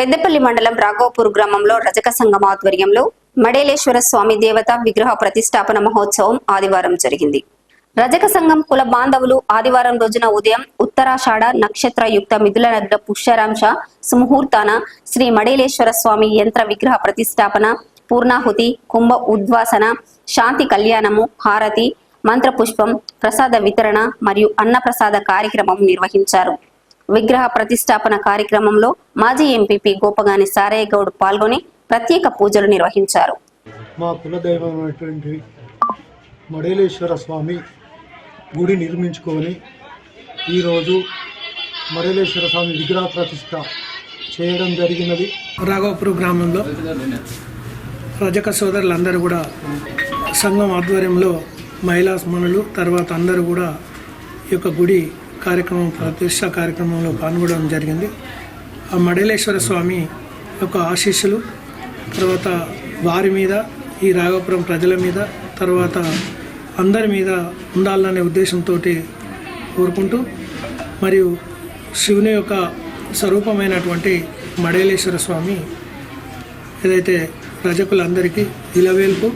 పెద్దపల్లి మండలం రాఘవపూర్ గ్రామంలో రజక సంఘం ఆధ్వర్యంలో మడేలేశ్వర స్వామి దేవత విగ్రహ ప్రతిష్టాపన మహోత్సవం ఆదివారం జరిగింది. రజక సంఘం కుల బాంధవులు ఆదివారం రోజున ఉదయం ఉత్తరాషాఢ నక్షత్ర యుక్త మిథుల నగ్న పుష్యరాంశ సుముహూర్తాన శ్రీ మడేలేశ్వర స్వామి యంత్ర విగ్రహ ప్రతిష్టాపన పూర్ణాహుతి కుంభ ఉద్వాసన శాంతి కళ్యాణము హారతి మంత్రపుష్పం ప్రసాద వితరణ మరియు అన్నప్రసాద కార్యక్రమం నిర్వహించారు. విగ్రహ ప్రతిష్టాపన కార్యక్రమంలో మాజీ ఎంపీపీ గోపగాని సారయ్య గౌడ్ పాల్గొని ప్రత్యేక పూజలు నిర్వహించారు. మా కులదైవమైనటువంటి మడేలేశ్వర స్వామి గుడి నిర్మించుకొని ఈరోజు మడేలేశ్వర స్వామి విగ్రహ ప్రతిష్ట చేయడం జరిగినది. రాఘవపురం గ్రామంలో రజక సోదరులందరూ కూడా సంఘం ఆధ్వర్యంలో మహిళా మనులు తర్వాత అందరూ కూడా ఈ యొక్క గుడి కార్యక్రమం ప్రతిష్ట కార్యక్రమంలో పాల్గొనడం జరిగింది. ఆ మడేలేశ్వర స్వామి యొక్క ఆశీస్సులు తర్వాత వారి మీద ఈ రాఘవపురం ప్రజల మీద తర్వాత అందరి మీద ఉండాలనే ఉద్దేశంతో కోరుకుంటూ మరియు శివుని యొక్క స్వరూపమైనటువంటి మడేలేశ్వర స్వామి ఏదైతే ప్రజకులందరికీ ఇలవేల్పు